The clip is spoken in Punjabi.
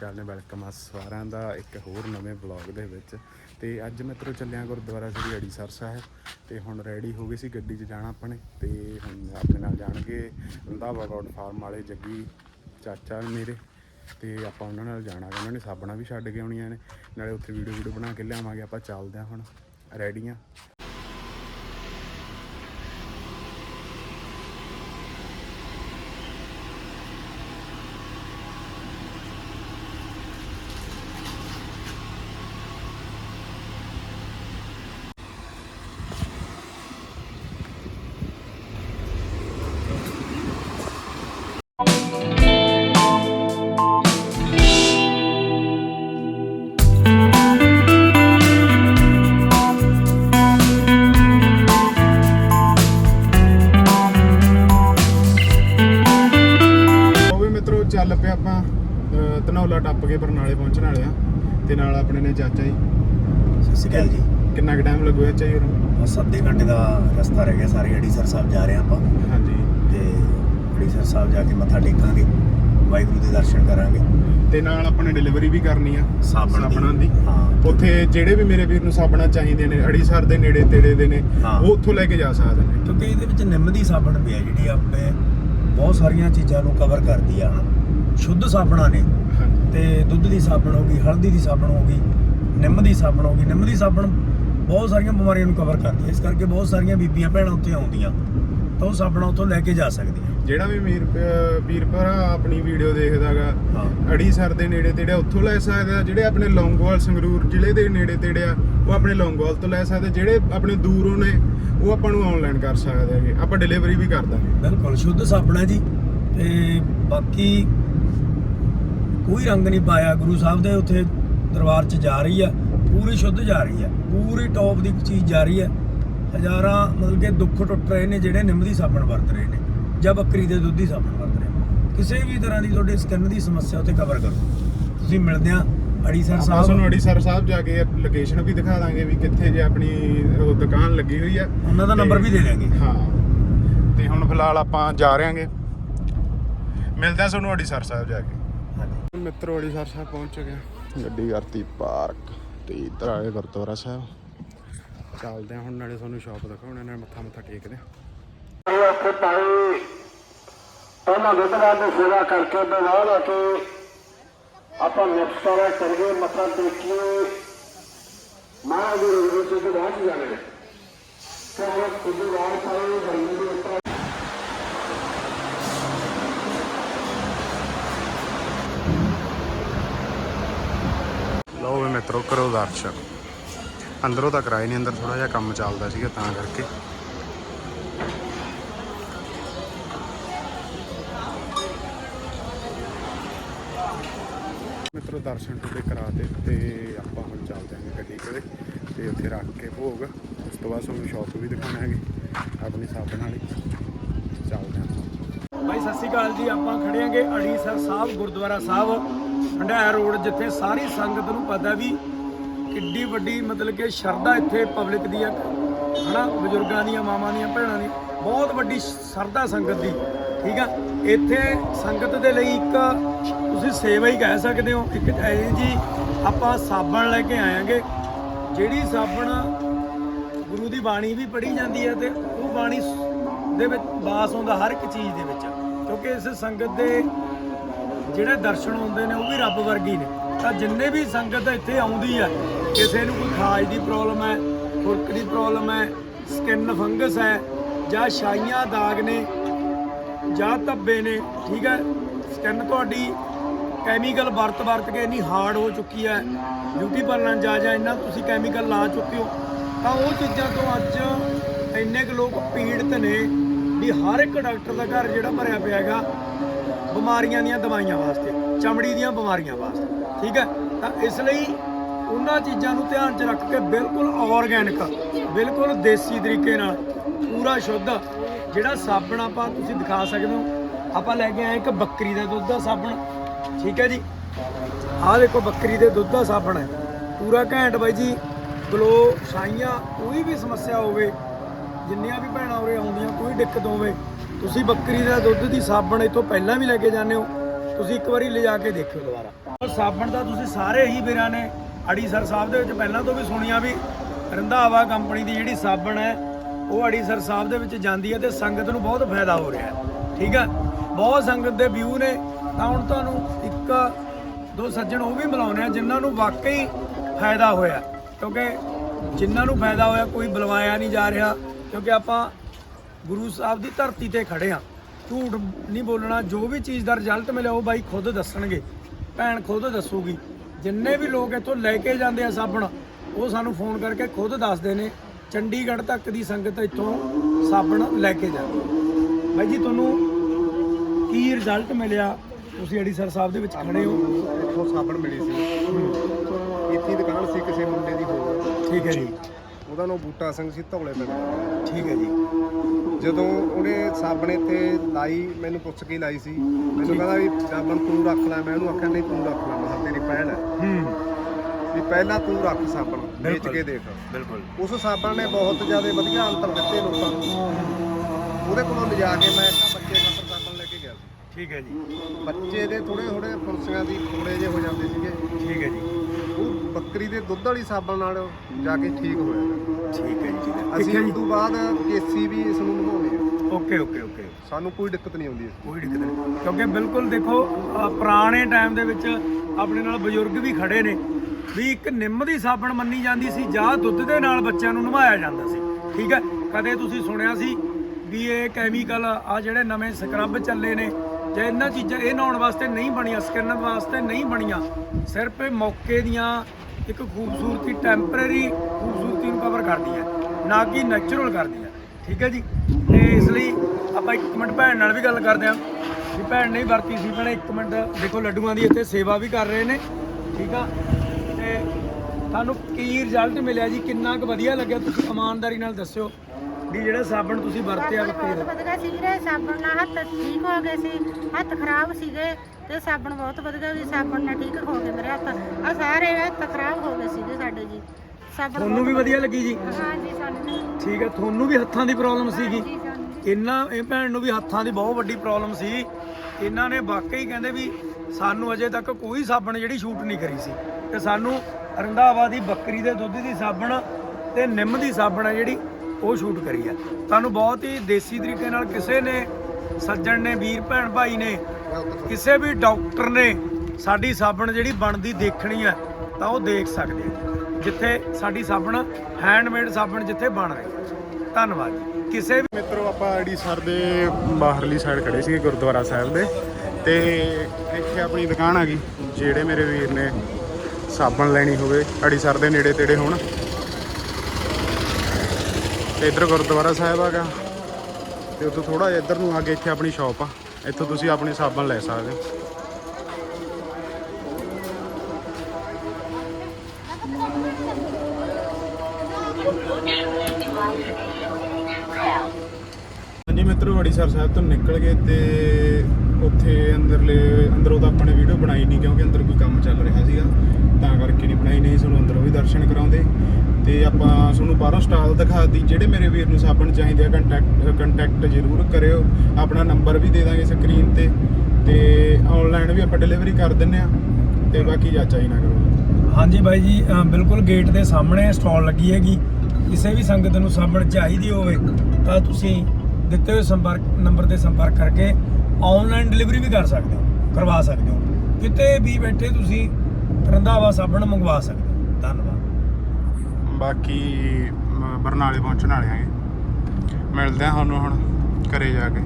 ਚਾਲ ਨੇ ਵੈਲਕਮ ਆ ਸਾਰਿਆਂ ਦਾ ਇੱਕ ਹੋਰ ਨਵੇਂ ਵਲੌਗ ਦੇ ਵਿੱਚ। ਤੇ ਅੱਜ ਮਿੱਤਰੋ ਚੱਲਿਆ ਗੁਰਦੁਆਰਾ ਸ੍ਰੀ ਅੜੀਸਰ ਸਾਹਿਬ। ਤੇ ਹੁਣ ਰੈਡੀ ਹੋ ਗਏ ਸੀ ਗੱਡੀ 'ਚ ਜਾਣਾ ਆਪਣੇ। ਤੇ ਹੁਣ ਆਪਣੇ ਨਾਲ ਜਾਣਗੇ ਰੰਧਾਵਾ ਗੌਡ ਫਾਰਮ ਵਾਲੇ, ਜੱਗੀ ਚਾਚਾ ਮੇਰੇ। ਤੇ ਆਪਾਂ ਉਹਨਾਂ ਨਾਲ ਜਾਣਾ ਉਹਨਾਂ ਨੇ ਸਾਬਣਾ ਵੀ ਛੱਡ ਕੇ ਆਉਣੀਆਂ ਨੇ। ਨਾਲੇ ਉੱਥੇ ਵੀਡੀਓ ਵੀਡੀਓ ਬਣਾ ਕੇ ਲਿਆਵਾਂਗੇ। ਆਪਾਂ ਚੱਲਦੇ ਹਾਂ ਹੁਣ। ਰੈਡੀ ਆ? ਕੇ ਬਰਨਾਲੇ ਪਹੁੰਚਣ ਵਾਲੇ ਆ ਤੇ ਨਾਲ ਆਪਣੇ ਨੇ ਚਾਚਾ ਜੀ। ਸਤਿ ਸ਼੍ਰੀ ਅਕਾਲ ਜੀ। ਕਿੰਨਾ ਕੁ ਟਾਈਮ ਲੱਗੂਗਾ ਚਾਚਾ ਜੀ ਉਰੋਂ? ਬਸ ਅੱਧੇ ਘੰਟੇ ਦਾ ਰਸਤਾ ਰਹਿ ਗਿਆ ਸਾਰੇ ਅੜੀਸਰ ਸਾਹਿਬ ਜਾ ਰਹੇ ਆਪਾਂ। ਹਾਂਜੀ। ਤੇ ਅੜੀਸਰ ਸਾਹਿਬ ਜਾ ਕੇ ਮੱਥਾ ਟੇਕਾਂਗੇ ਵਾਹਿਗੁਰੂ ਦੇ ਦਰਸ਼ਨ ਕਰਾਂਗੇ। ਤੇ ਨਾਲ ਆਪਣੇ ਡਿਲੀਵਰੀ ਵੀ ਕਰਨੀ ਆ ਸਾਬਣ ਦੀ। ਹਾਂ। ਉੱਥੇ ਜਿਹੜੇ ਵੀ ਮੇਰੇ ਵੀਰ ਨੂੰ ਸਾਬਣਾ ਚਾਹੀਦੇ ਨੇ ਅੜੀਸਰ ਦੇ ਨੇੜੇ ਤੇੜੇ ਦੇ ਨੇ। ਉਹ ਉੱਥੋਂ ਲੈ ਕੇ ਜਾ ਸਕਦੇ ਨੇ। ਕਿਉਂਕਿ ਇਹਦੇ ਵਿੱਚ ਨਿੰਮ ਦੀ ਸਾਬਣ ਵੀ ਹੈ ਜਿਹੜੀ ਆਪਣੇ ਬਹੁਤ ਸਾਰੀਆਂ ਚੀਜ਼ਾਂ ਨੂੰ ਕਵਰ ਕਰਦੀ ਆ ਸ਼ੁੱਧ ਸਾਬਣਾਂ ਨੇ। ਤੇ ਦੁੱਧ ਦੀ ਸਾਬਣ ਹੋ ਗਈ ਹਲਦੀ ਦੀ ਸਾਬਣ ਹੋ ਗਈ ਨਿੰਮ ਦੀ ਸਾਬਣ ਹੋ ਗਈ। ਨਿੰਮ ਦੀ ਸਾਬਣ ਬਹੁਤ ਸਾਰੀਆਂ ਬਿਮਾਰੀਆਂ ਨੂੰ ਕਵਰ ਕਰਦੀ ਹੈ। ਇਸ ਕਰਕੇ ਬਹੁਤ ਸਾਰੀਆਂ ਬੀਬੀਆਂ ਭੈਣਾਂ ਉੱਥੇ ਆਉਂਦੀਆਂ ਤਾਂ ਉਹ ਸਾਬਣਾਂ ਉੱਥੋਂ ਲੈ ਕੇ ਜਾ ਸਕਦੀਆਂ। ਜਿਹੜਾ ਵੀ ਵੀਰ ਵੀਰ ਭਰਾ ਆਪਣੀ ਵੀਡੀਓ ਦੇਖਦਾਗਾ ਹਾਂ। ਅੜੀਸਰ ਦੇ ਨੇੜੇ ਤੇੜੇ ਉੱਥੋਂ ਲੈ ਸਕਦਾ। ਜਿਹੜੇ ਆਪਣੇ ਲੌਂਗੋਵਾਲ ਸੰਗਰੂਰ ਜ਼ਿਲ੍ਹੇ ਦੇ ਨੇੜੇ ਤੇੜੇ ਆ ਉਹ ਆਪਣੇ ਲੌਂਗੋਵਾਲ ਤੋਂ ਲੈ ਸਕਦੇ। ਜਿਹੜੇ ਆਪਣੇ ਦੂਰੋਂ ਨੇ ਉਹ ਆਪਾਂ ਨੂੰ ਆਨਲਾਈਨ ਕਰ ਸਕਦੇ ਹੈਗੇ। ਆਪਾਂ ਡਿਲੀਵਰੀ ਵੀ ਕਰ ਦਾਂਗੇ। ਬਿਲਕੁਲ ਸ਼ੁੱਧ ਸਾਬਣ ਜੀ ਤੇ ਬਾਕੀ ਕੋਈ ਰੰਗ ਨਹੀਂ ਪਾਇਆ। ਗੁਰੂ ਸਾਹਿਬ ਦੇ ਉੱਥੇ ਦਰਬਾਰ 'ਚ ਜਾ ਰਹੀ ਆ। ਪੂਰੀ ਸ਼ੁੱਧ ਜਾ ਰਹੀ ਆ। ਪੂਰੀ ਟੌਪ ਦੀ ਚੀਜ਼ ਜਾ ਰਹੀ ਆ। ਹਜ਼ਾਰਾਂ ਮਤਲਬ ਕਿ ਦੁੱਖ ਟੁੱਟ ਰਹੇ ਨੇ ਜਿਹੜੇ ਨਿੰਮ ਦੀ ਸਾਬਣ ਵਰਤ ਰਹੇ ਨੇ ਜਾਂ ਬੱਕਰੀ ਦੇ ਦੁੱਧ ਦੀ ਸਾਬਣ ਵਰਤ ਰਹੇ ਨੇ। ਕਿਸੇ ਵੀ ਤਰ੍ਹਾਂ ਦੀ ਤੁਹਾਡੀ ਸਕਿਨ ਦੀ ਸਮੱਸਿਆ ਉੱਥੇ ਕਵਰ ਕਰੋ। ਤੁਸੀਂ ਮਿਲਦੇ ਆ ਅੜੀਸਰ ਸਾਹਿਬ। ਤੁਹਾਨੂੰ ਅੜੀਸਰ ਸਾਹਿਬ ਜਾ ਕੇ ਲੋਕੇਸ਼ਨ ਵੀ ਦਿਖਾ ਦਾਂਗੇ ਵੀ ਕਿੱਥੇ ਜੇ ਆਪਣੀ ਉਹ ਦੁਕਾਨ ਲੱਗੀ ਹੋਈ ਆ। ਉਹਨਾਂ ਦਾ ਨੰਬਰ ਵੀ ਦੇ ਦਿਆਂਗੇ। ਹਾਂ। ਤੇ ਹੁਣ ਫਿਲਹਾਲ ਆਪਾਂ ਜਾ ਰਹੇ ਹਾਂਗੇ ਮਿਲਦੇ ਆ ਤੁਹਾਨੂੰ ਅੜੀਸਰ ਸਾਹਿਬ ਜਾ ਕੇ। ਮਿੱਤਰੋ ਅੜੀਸਰ ਸਾਹਿਬ ਪਹੁੰਚ ਚੁੱਕੇ ਗੱਡੀ ਕਰਤੀ ਪਾਰਕ ਤੇ ਇੱਧਰ। ਆ ਗਏ ਗੁਰਦੁਆਰਾ ਸਾਹਿਬ। ਚੱਲਦੇ ਆ ਹੁਣ ਨਾਲੇ ਤੁਹਾਨੂੰ ਸ਼ਾਪ ਦਿਖਾਉਣੇ ਨਾਲ ਮੱਥਾ ਮੱਥਾ ਟੇਕਦੇ ਆ। ਇਹ ਉੱਥੇ ਪਾਈ ਉਹਨਾਂ ਗੁਰਦੁਆਰਾ ਦੀ ਸੇਵਾ ਕਰਕੇ ਬਵਾਲ ਆ ਕੇ ਆਪਾਂ ਨਮਸਕਾਰ ਕਰੀਏ ਮੱਥਾ ਟੇਕੀਏ। ਜਾਣੇ। ਤੇ ਉਹ ਖੁਦ ਵਾਰ ਪਾਏ ਲਓ ਕਰੋ ਦਰਸ਼ਨ ਅੰਦਰੋਂ ਤਾਂ ਕਰਾਏ ਨਹੀਂ ਅੰਦਰ ਥੋੜਾ ਜਿਹਾ ਕੰਮ ਚੱਲਦਾ ਸੀਗਾ ਤਾਂ ਕਰਕੇ। ਮਿੱਤਰੋ, ਦਰਸ਼ਨ ਤੁਹਾਡੇ ਕਰਾ ਦੇ ਤੇ ਆਪਾਂ ਹੁਣ ਚੱਲਦੇ ਹਾਂ ਗੱਡੀ ਕੋਲੇ ਤੇ ਉੱਥੇ ਰੱਖ ਕੇ ਭੋਗ। ਉਸ ਤੋਂ ਬਾਅਦ ਤੁਹਾਨੂੰ ਸ਼ਾਪ ਵੀ ਦਿਖਾਉਣਾ ਹੈਗੇ, ਆਪਣੀ ਸਾਬਣ ਵਾਲੀ ਚੱਲਦੇ ਹਾਂ। ਭਾਈ ਸਤਿ ਸ਼੍ਰੀ ਅਕਾਲ ਜੀ, ਆਪਾਂ ਖੜੇ ਆਂਗੇ ਅੜੀਸਰ ਸਾਹਿਬ, ਗੁਰਦੁਆਰਾ ਸਾਹਿਬ। ਹੰਡਾਇਆ ਰੋਡ ਜਿੱਥੇ ਸਾਰੀ ਸੰਗਤ ਨੂੰ ਪਤਾ ਵੀ ਕਿੱਡੀ ਵੱਡੀ ਮਤਲਬ ਕਿ ਸ਼ਰਧਾ ਇੱਥੇ ਪਬਲਿਕ ਦੀ ਆ, ਹਨਾ? ਬਜ਼ੁਰਗਾਂ ਦੀਆਂ, ਮਾਵਾਂ ਦੀਆਂ, ਭੈਣਾਂ ਦੀ ਬਹੁਤ ਵੱਡੀ ਸ਼ਰਧਾ ਸੰਗਤ ਦੀ, ਠੀਕ ਆ? ਇੱਥੇ ਸੰਗਤ ਦੇ ਲਈ ਇੱਕ ਤੁਸੀਂ ਸੇਵਾ ਹੀ ਕਹਿ ਸਕਦੇ ਹੋ। ਇੱਕ ਇਹ ਜੀ, ਆਪਾਂ ਸਾਬਣ ਲੈ ਕੇ ਆਏਾਂਗੇ ਜਿਹੜੀ ਸਾਬਣ ਗੁਰੂ ਦੀ ਬਾਣੀ ਵੀ ਪੜ੍ਹੀ ਜਾਂਦੀ ਹੈ ਤੇ ਉਹ ਬਾਣੀ ਦੇ ਵਿੱਚ ਵਾਸ ਹੁੰਦਾ ਹਰ ਇੱਕ ਚੀਜ਼ ਦੇ ਵਿੱਚ। ਕਿਉਂਕਿ ਇਸ ਸੰਗਤ ਦੇ ਜਿਹੜੇ ਦਰਸ਼ਨ ਹੁੰਦੇ ਨੇ ਉਹ ਵੀ ਰੱਬ ਵਰਗੀ ਨੇ। ਤਾਂ ਜਿੰਨੇ ਵੀ ਸੰਗਤ ਇੱਥੇ ਆਉਂਦੀ ਹੈ ਕਿਸੇ ਨੂੰ ਕੋਈ ਖਾਜ ਦੀ ਪ੍ਰੋਬਲਮ ਹੈ, ਖੁਰਕ ਦੀ ਪ੍ਰੋਬਲਮ ਹੈ ਸਕਿਨ ਫੰਗਸ ਹੈ, ਜਾਂ ਛਾਈਆਂ ਦਾਗ ਨੇ, ਜਾਂ ਧੱਬੇ ਨੇ, ਠੀਕ ਹੈ ਸਕਿਨ ਤੁਹਾਡੀ ਕੈਮੀਕਲ ਵਰਤ ਵਰਤ ਕੇ ਇੰਨੀ ਹਾਰਡ ਹੋ ਚੁੱਕੀ ਹੈ ਬਿਊਟੀ ਪਾਰਲਰ ਜਾ ਜਾ ਇੰਨਾ ਤੁਸੀਂ ਕੈਮੀਕਲ ਲਾ ਚੁੱਕੇ ਹੋ, ਤਾਂ ਉਹ ਚੀਜ਼ਾਂ ਤੋਂ ਅੱਜ ਇੰਨੇ ਕੁ ਲੋਕ ਪੀੜਤ ਨੇ ਵੀ ਹਰ ਇੱਕ ਡਾਕਟਰ ਦਾ ਘਰ ਜਿਹੜਾ ਭਰਿਆ ਪਿਆ ਹੈਗਾ, ਬਿਮਾਰੀਆਂ ਦੀਆਂ ਦਵਾਈਆਂ ਵਾਸਤੇ, ਚਮੜੀ ਦੀਆਂ ਬਿਮਾਰੀਆਂ ਵਾਸਤੇ, ਠੀਕ ਹੈ? ਤਾਂ ਇਸ ਲਈ ਉਹਨਾਂ ਚੀਜ਼ਾਂ ਨੂੰ ਧਿਆਨ 'ਚ ਰੱਖ ਕੇ ਬਿਲਕੁਲ ਆਰਗੈਨਿਕ ਬਿਲਕੁਲ ਦੇਸੀ ਤਰੀਕੇ ਨਾਲ, ਪੂਰਾ ਸ਼ੁੱਧ, ਜਿਹੜਾ ਸਾਬਣ ਆਪਾਂ ਤੁਸੀਂ ਦਿਖਾ ਸਕਦੇ ਹੋ, ਆਪਾਂ ਲੈ ਕੇ ਆਏ ਇੱਕ ਬੱਕਰੀ ਦੇ ਦੁੱਧ ਦਾ ਸਾਬਣ, ਠੀਕ ਹੈ ਜੀ? ਆਹ ਦੇਖੋ ਬੱਕਰੀ ਦੇ ਦੁੱਧ ਦਾ ਸਾਬਣ ਹੈ। ਪੂਰਾ ਘੈਂਟ ਬਾਈ ਜੀ, ਗਲੋ, ਛਾਈਆਂ, ਕੋਈ ਵੀ ਸਮੱਸਿਆ ਹੋਵੇ ਜਿੰਨੀਆਂ ਵੀ ਭੈਣਾਂ ਉਰੇ ਆਉਂਦੀਆਂ, ਕੋਈ ਦਿੱਕਤ ਹੋਵੇ। ਤੁਸੀਂ ਬੱਕਰੀ ਦਾ ਦੁੱਧ ਦੀ ਸਾਬਣ ਇਥੋਂ ਪਹਿਲਾਂ ਵੀ ਲੈ ਕੇ ਜਾਂਦੇ ਹੋ। ਤੁਸੀਂ ਇੱਕ ਵਾਰੀ ਲਿਜਾ ਕੇ ਦੇਖਿਓ ਦੁਬਾਰਾ। ਸਾਬਣ ਦਾ ਤੁਸੀਂ ਸਾਰੇ ਹੀ ਵੀਰਾਂ ਨੇ ਅੜੀਸਰ ਸਾਹਿਬ ਦੇ ਵਿੱਚ ਪਹਿਲਾਂ ਤੋਂ ਵੀ ਸੁਣਿਆ ਵੀ, ਰੰਧਾਵਾ ਕੰਪਨੀ ਦੀ ਜਿਹੜੀ ਸਾਬਣ ਹੈ, ਉਹ ਅੜੀਸਰ ਸਾਹਿਬ ਦੇ ਵਿੱਚ ਜਾਂਦੀ ਹੈ ਤੇ ਸੰਗਤ ਨੂੰ ਬਹੁਤ ਫਾਇਦਾ ਹੋ ਰਿਹਾ ਹੈ। ਠੀਕ ਹੈ? ਬਹੁਤ ਸੰਗਤ ਦੇ ਵਿਊ ਨੇ। ਤਾਂ ਹੁਣ ਤੁਹਾਨੂੰ ਇੱਕ, ਦੋ ਸੱਜਣ ਉਹ ਵੀ ਮਿਲਾਉਣੇ ਆ, ਜਿਨ੍ਹਾਂ ਨੂੰ ਵਾਕਈ ਫਾਇਦਾ ਹੋਇਆ। ਕਿਉਂਕਿ ਜਿਨ੍ਹਾਂ ਨੂੰ ਫਾਇਦਾ ਹੋਇਆ, ਕੋਈ ਬੁਲਵਾਇਆ ਨਹੀਂ ਜਾ ਰਿਹਾ। ਕਿਉਂਕਿ ਆਪਾਂ ਗੁਰੂ ਸਾਹਿਬ ਦੀ ਧਰਤੀ ਤੇ ਖੜੇ ਆ ਝੂਠ ਨਹੀਂ ਬੋਲਣਾ ਜੋ ਵੀ ਚੀਜ਼ ਦਾ ਰਿਜ਼ਲਟ ਮਿਲਿਆ ਉਹ ਬਾਈ ਖੁਦ ਦੱਸਣਗੇ ਭੈਣ ਖੁਦ ਦੱਸੂਗੀ। ਜਿੰਨੇ ਵੀ ਲੋਕ ਇੱਥੋਂ ਲੈ ਕੇ ਜਾਂਦੇ ਆ ਸਾਬਣ ਉਹ ਸਾਨੂੰ ਫੋਨ ਕਰਕੇ ਖੁਦ ਦੱਸਦੇ ਨੇ ਚੰਡੀਗੜ੍ਹ ਤੱਕ ਦੀ ਸੰਗਤ ਇੱਥੋਂ ਸਾਬਣ ਲੈ ਕੇ ਜਾਂਦੀ। ਬਾਈ ਜੀ ਤੁਹਾਨੂੰ ਕੀ ਰਿਜ਼ਲਟ ਮਿਲਿਆ? ਤੁਸੀਂ ਅੜੀਸਰ ਸਾਹਿਬ ਦੇ ਵਿੱਚ ਖੜੇ ਹੋ। ਇੱਥੋਂ ਸਾਬਣ ਮਿਲੀ ਸੀ। ਇੱਥੇ ਦੁਕਾਨ ਸੀ ਕਿਸੇ ਮੁੰਡੇ ਦੀ ਹੋਰ। ਠੀਕ ਹੈ ਜੀ। ਉਹਦਾ ਨਾਮ ਬੂਟਾ ਸਿੰਘ ਸੀ ਧੌਲੇ ਪਿੰਡ ਠੀਕ ਹੈ ਜੀ। ਜਦੋਂ ਉਹਨੇ ਸਾਬਣ ਇੱਥੇ ਲਾਈ ਮੈਨੂੰ ਪੁੱਛ ਕੇ ਲਾਈ ਸੀ। ਮੈਨੂੰ ਕਹਿੰਦਾ ਵੀ ਸਾਬਣ ਤੂੰ ਰੱਖ ਲੈ। ਮੈਂ ਉਹਨੂੰ ਆਖਿਆ ਨਹੀਂ ਤੂੰ ਰੱਖ ਲੈ। ਮੈਂ ਕਿਹਾ ਤੇਰੀ ਪਹਿਲ ਹੈ। ਹੂੰ। ਵੀ ਪਹਿਲਾਂ ਤੂੰ ਰੱਖ ਸਾਬਣ ਵੇਚ ਬਿਲਕੁਲ। ਕੇ ਦੇਖ। ਬਿਲਕੁਲ। ਉਸ ਸਾਬਣ ਨੇ ਬਹੁਤ ਜ਼ਿਆਦਾ ਵਧੀਆ ਅੰਤਰ ਦਿੱਤੇ ਲੋਕਾਂ ਨੂੰ। ਉਹਦੇ ਕੋਲੋਂ ਲਿਜਾ ਕੇ ਮੈਂ ਇੱਕ ਬੱਚੇ ਖਾਤਰ ਸਾਬਣ ਲੈ ਕੇ ਗਿਆ ਸੀ। ਠੀਕ ਹੈ ਜੀ। ਬੱਚੇ ਦੇ ਥੋੜੇ ਥੋੜੇ ਫੁੰਸੀਆਂ ਦੀ ਥੋੜੇ ਜਿਹੇ ਹੋ ਜਾਂਦੇ ਸੀਗੇ ਠੀਕ ਹੈ ਜੀ ਉਹ ਬੱਕਰੀ ਦੇ ਦੁੱਧ ਵਾਲੀ ਸਾਬਣ ਨਾਲ ਜਾ ਕੇ ਠੀਕ ਹੋਇਆ। ਠੀਕ ਹੈ ਜੀ। ਅਸੀਂ ਉਸ ਤੋਂ ਬਾਅਦ ਕੇਸੀ ਵੀ ਇਸ ਨੂੰ ਨਿਭਾਉਂਦੇ ਆ ਓਕੇ ਓਕੇ ਓਕੇ। ਸਾਨੂੰ ਕੋਈ ਦਿੱਕਤ ਨਹੀਂ ਆਉਂਦੀ ਇਸ ਕੋਈ ਦਿੱਕਤ ਨਹੀਂ। ਕਿਉਂਕਿ ਬਿਲਕੁਲ ਦੇਖੋ ਅਹ ਪੁਰਾਣੇ ਟਾਈਮ ਦੇ ਵਿੱਚ ਆਪਣੇ ਨਾਲ ਬਜ਼ੁਰਗ ਵੀ ਖੜੇ ਨੇ। ਵੀ ਇੱਕ ਨਿੰਮ ਦੀ ਸਾਬਣ ਮੰਨੀ ਜਾਂਦੀ ਸੀ ਜਾਂ ਦੁੱਧ ਦੇ ਨਾਲ ਬੱਚਿਆਂ ਨੂੰ ਨਵਾਇਆ ਜਾਂਦਾ ਸੀ। ਠੀਕ ਹੈ? ਕਦੇ ਤੁਸੀਂ ਸੁਣਿਆ ਸੀ ਵੀ ਇਹ ਕੈਮੀਕਲ ਆ ਜਿਹੜੇ ਨਵੇਂ ਸਕਰਬ ਚੱਲੇ ਨੇ ਜਾਂ ਇਹਨਾਂ ਚੀਜ਼ਾਂ ਇਹ ਨਹਾਉਣ ਵਾਸਤੇ ਨਹੀਂ ਬਣੀਆਂ ਸਕਿਨ ਵਾਸਤੇ ਨਹੀਂ ਬਣੀਆਂ ਸਿਰਫ ਇਹ ਮੌਕੇ ਦੀਆਂ ਇੱਕ ਖੂਬਸੂਰਤੀ ਟੈਂਪਰੇਰੀ ਖੂਬਸੂਰਤੀ ਨੂੰ ਕਵਰ ਕਰਦੀ ਹੈ, ਨਾ ਕਿ ਨੈਚੁਰਲ ਕਰਦੀ ਹੈ। ਠੀਕ ਹੈ ਜੀ? ਤੇ ਇਸ ਲਈ ਆਪਾਂ ਇੱਕ ਮਿੰਟ ਭੈਣ ਨਾਲ ਵੀ ਗੱਲ ਕਰਦੇ ਹਾਂ। ਵੀ ਭੈਣ ਨਹੀਂ ਵਰਤੀ ਸੀ, ਭੈਣੇ ਇੱਕ ਮਿੰਟ ਦੇਖੋ ਲੱਡੂਆਂ ਦੀ ਇੱਥੇ ਸੇਵਾ ਵੀ ਕਰ ਰਹੇ ਨੇ। ਠੀਕ ਆ? ਤੇ ਤੁਹਾਨੂੰ ਕੀ ਰਿਜ਼ਲਟ ਮਿਲਿਆ ਜੀ? ਕਿੰਨਾ ਕੁ ਵਧੀਆ ਲੱਗਿਆ? ਤੁਸੀਂ ਇਮਾਨਦਾਰੀ ਨਾਲ ਦੱਸਿਓ। ਵੀ ਜਿਹੜਾ ਸਾਬਣ ਤੁਸੀਂ ਵਰਤਿਆ ਸਾਬਣ ਬਹੁਤ ਵਧੀਆ ਸੀ ਵੀਰੇ ਸਾਬਣ ਨਾਲ ਹੱਥ ਠੀਕ ਹੋ ਗਏ ਸੀ ਹੱਥ ਖਰਾਬ ਸੀਗੇ ਤੇ ਸਾਬਣ ਬਹੁਤ ਵਧੀਆ ਸੀ ਸਾਬਣ ਨਾਲ ਠੀਕ ਹੋ ਗਏ ਮੇਰੇ ਹੱਥ। ਆ ਸਾਰੇ ਹੱਥ ਖਰਾਬ ਹੋ ਗਏ ਸੀਗੇ ਸਾਡੇ ਜੀ। ਸਾਬਣ ਤੁਹਾਨੂੰ ਵੀ ਵਧੀਆ ਲੱਗੀ ਜੀ? ਹਾਂ ਜੀ ਸਾਨੂੰ ਵੀ। ਠੀਕ ਹੈ ਤੁਹਾਨੂੰ ਵੀ ਹੱਥਾਂ ਦੀ ਪ੍ਰੋਬਲਮ ਸੀਗੀ। ਜੀ ਸਾਨੂੰ ਇਹਨਾਂ ਇਹ ਭੈਣ ਨੂੰ ਵੀ ਹੱਥਾਂ ਦੀ ਬਹੁਤ ਵੱਡੀ ਪ੍ਰੋਬਲਮ ਸੀ। ਇਹਨਾਂ ਨੇ ਵਾਕਈ ਕਹਿੰਦੇ ਵੀ ਸਾਨੂੰ ਅਜੇ ਤੱਕ ਕੋਈ ਸਾਬਣ ਜਿਹੜੀ ਸ਼ੂਟ ਨਹੀਂ ਕਰੀ ਸੀ। ਤੇ ਸਾਨੂੰ ਰੰਧਾਵਾ ਦੀ ਬੱਕਰੀ ਦੇ ਦੁੱਧ ਦੀ ਸਾਬਣ ਤੇ ਨਿੰਮ ਦੀ ਸਾਬਣ ਹੈ ਜਿਹੜੀ ਉਹ ਸ਼ੂਟ ਕਰੀ ਆ। ਤੁਹਾਨੂੰ ਬਹੁਤ ਹੀ ਦੇਸੀ ਤਰੀਕੇ ਨਾਲ ਕਿਸੇ ਨੇ, ਸੱਜਣ ਨੇ, ਵੀਰ ਭੈਣ ਭਾਈ ਨੇ, ਕਿਸੇ ਵੀ ਡਾਕਟਰ ਨੇ ਸਾਡੀ ਸਾਬਣ ਜਿਹੜੀ ਬਣਦੀ ਦੇਖਣੀ ਹੈ ਤਾਂ ਉਹ ਦੇਖ ਸਕਦੇ ਆ। ਜਿੱਥੇ ਸਾਡੀ ਸਾਬਣ ਹੈਂਡਮੇਡ ਸਾਬਣ ਜਿੱਥੇ ਬਣ ਰਹੀ ਹੈ ਧੰਨਵਾਦ ਜੀ। ਕਿਸੇ ਵੀ ਮਿੱਤਰੋ, ਆਪਾਂ ਅੜੀ ਸਰ ਦੇ ਬਾਹਰਲੀ ਸਾਈਡ ਖੜੇ ਸੀਗੇ ਗੁਰਦੁਆਰਾ ਸਾਹਿਬ ਦੇ, ਤੇ ਇੱਥੇ ਆਪਣੀ ਦੁਕਾਨ ਆ ਗਈ, ਜਿਹੜੇ ਮੇਰੇ ਵੀਰ ਨੇ ਸਾਬਣ ਲੈਣੀ ਹੋਵੇ ਅੜੀ ਸਰ ਦੇ ਨੇੜੇ ਤੇੜੇ ਹੋਣ। ਤੇ ਇੱਧਰ ਗੁਰਦੁਆਰਾ ਸਾਹਿਬ ਆਗਾ ਤੇ ਉੱਥੋਂ ਥੋੜਾ ਜਿਹਾ ਇੱਧਰ ਨੂੰ ਆ ਕੇ ਇੱਥੇ ਆਪਣੀ ਸ਼ਾਪ ਆ। ਇੱਥੋਂ ਤੁਸੀਂ ਆਪਣੇ ਸਾਬਣ ਲੈ ਸਕਦੇ ਹੋ। ਹਾਂਜੀ ਮਿੱਤਰੋ, ਅੜੀਸਰ ਸਾਹਿਬ ਤੋਂ ਨਿਕਲ ਗਏ ਤੇ ਉੱਥੇ ਅੰਦਰਲੇ, ਅੰਦਰੋਂ ਤਾਂ ਆਪਣੇ ਵੀਡੀਓ ਬਣਾਈ ਨਹੀਂ ਕਿਉਂਕਿ ਅੰਦਰ ਕੋਈ ਕੰਮ ਚੱਲ ਰਿਹਾ ਸੀਗਾ। ਤਾਂ ਕਰਕੇ ਨਹੀਂ ਬਣਾਈ, ਨਹੀਂ ਤੁਹਾਨੂੰ ਅੰਦਰੋਂ ਵੀ ਦਰਸ਼ਨ ਕਰਾਉਂਦੇ। ਤੇ ਆਪਾਂ ਤੁਹਾਨੂੰ ਬਾਹਰੋਂ ਸਟਾਲ ਦਿਖਾਤੀ ਜਿਹੜੇ ਮੇਰੇ ਵੀਰ ਨੂੰ ਸਾਬਣ ਚਾਹੀਦੇ ਆ ਕੰਟੈਕਟ ਕੰਟੈਕਟ ਜ਼ਰੂਰ ਕਰਿਓ। ਆਪਣਾ ਨੰਬਰ ਵੀ ਦੇ ਦਾਂਗੇ ਸਕਰੀਨ ਤੇ। ਤੇ ਆਨਲਾਈਨ ਵੀ ਆਪਾਂ ਡਿਲੀਵਰੀ ਕਰ ਦਿੰਨੇ ਆ। ਤੇ ਬਾਕੀ ਜਾਚਾ ਹੀ ਨਾ ਕਰੋ। ਹਾਂਜੀ ਬਾਈ ਜੀ ਬਿਲਕੁਲ ਗੇਟ ਦੇ ਸਾਹਮਣੇ ਸਟਾਲ ਲੱਗੀ ਹੈਗੀ। ਕਿਸੇ ਵੀ ਸੰਗਤ ਨੂੰ ਸਾਬਣ ਚਾਹੀਦੀ ਹੋਵੇ, ਤਾਂ ਤੁਸੀਂ ਦਿੱਤੇ ਹੋਏ ਸੰਪਰਕ ਨੰਬਰ ਤੇ ਸੰਪਰਕ ਕਰਕੇ ਆਨਲਾਈਨ ਡਿਲੀਵਰੀ ਵੀ ਕਰ ਸਕਦੇ ਹੋ, ਕਰਵਾ ਸਕਦੇ ਹੋ। ਕਿਤੇ ਵੀ ਬੈਠੇ ਤੁਸੀਂ ਰੰਧਾਵਾ ਸਾਬਣ ਮੰਗਵਾ ਸਕਦੇ ਹੋ। ਧੰਨਵਾਦ। ਬਾਕੀ ਬਰਨਾਲੇ ਪਹੁੰਚਣ ਵਾਲੇ ਆਂਗੇ। ਮਿਲਦੇ ਆ ਤੁਹਾਨੂੰ ਹੁਣ ਘਰੇ ਜਾ ਕੇ।